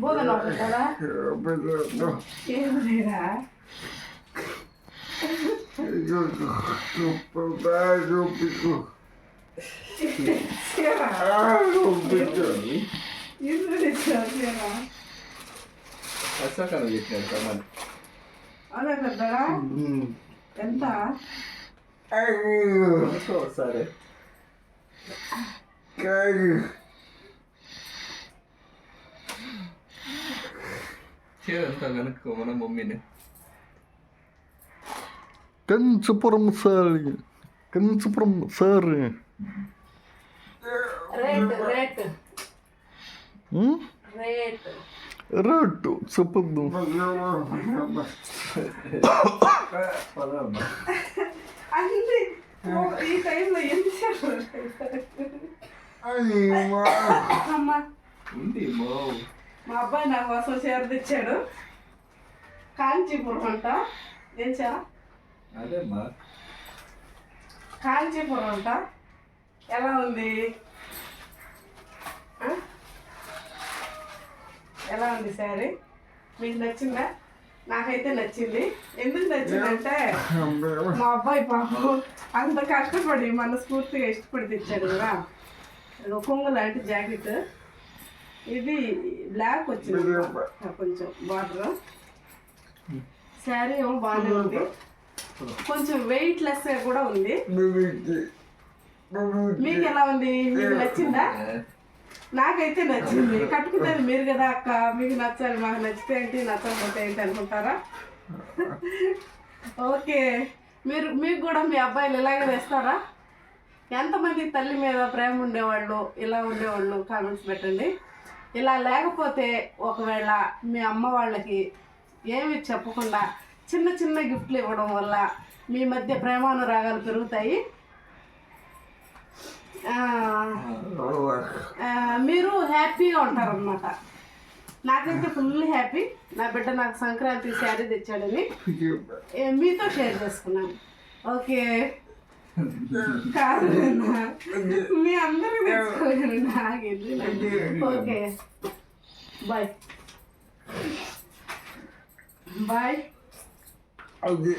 బోధన చెప్పినాడు కమల్ పెద్దగా ఎంత? ఒకసారి. Kau mana momen ya? Kan sepurm sel, kan sepurm ser. Red, hmm? మో అబ్బాయి నా కోసం చీర తెచ్చాడు. కాంచీపురం అంట. అదేమ్మా. కాంచీపురం అంట. ఎలా ఉంది? ఎలా ఉంది శారీ? మీకు నచ్చిందా? నాకైతే నచ్చింది. ఎందుకు నచ్చిందంటే మా అబ్బాయి పాపం అంత కష్టపడి మనస్ఫూర్తిగా ఇష్టపడి తెచ్చాడు కదా. కొంగు లాంటి జాకెట్. ఇది బ్లాక్ వచ్చింది. కొంచెం బార్డర్ శారీ ఏమో బాగానే ఉంది. కొంచెం వెయిట్ లెస్ కూడా ఉంది. మీకు ఎలా ఉంది? మీకు నచ్చిందా? నాకైతే నచ్చింది. కట్టుకునేది మీరు కదా అక్క. మీకు నచ్చాలి మాకు నచ్చితే ఏంటి నచ్చకపోతే ఏంటి అనుకుంటారా? ఓకే. మీరు మీకు కూడా మీ అబ్బాయిలు ఇలాగే వేస్తారా? ఎంతమంది తల్లి మీద ప్రేమ ఉండేవాళ్ళు ఇలా ఉండేవాళ్ళు? కామెంట్స్ పెట్టండి. ఇలా లేకపోతే ఒకవేళ మీ అమ్మ వాళ్ళకి ఏమి చెప్పకుండా చిన్న చిన్న గిఫ్ట్లు ఇవ్వడం వల్ల మీ మధ్య ప్రేమానురాగాలు పెరుగుతాయి. మీరు హ్యాపీగా ఉంటారనమాట నాకైతే ఫుల్ హ్యాపీ. నా బిడ్డ నాకు సంక్రాంతి శారీ తెచ్చాడని. మీతో షేర్ చేసుకున్నాను. ఓకే. కాదు. మీ నాకెందుకు? ఓకే. బాయ్ బాయ్ అది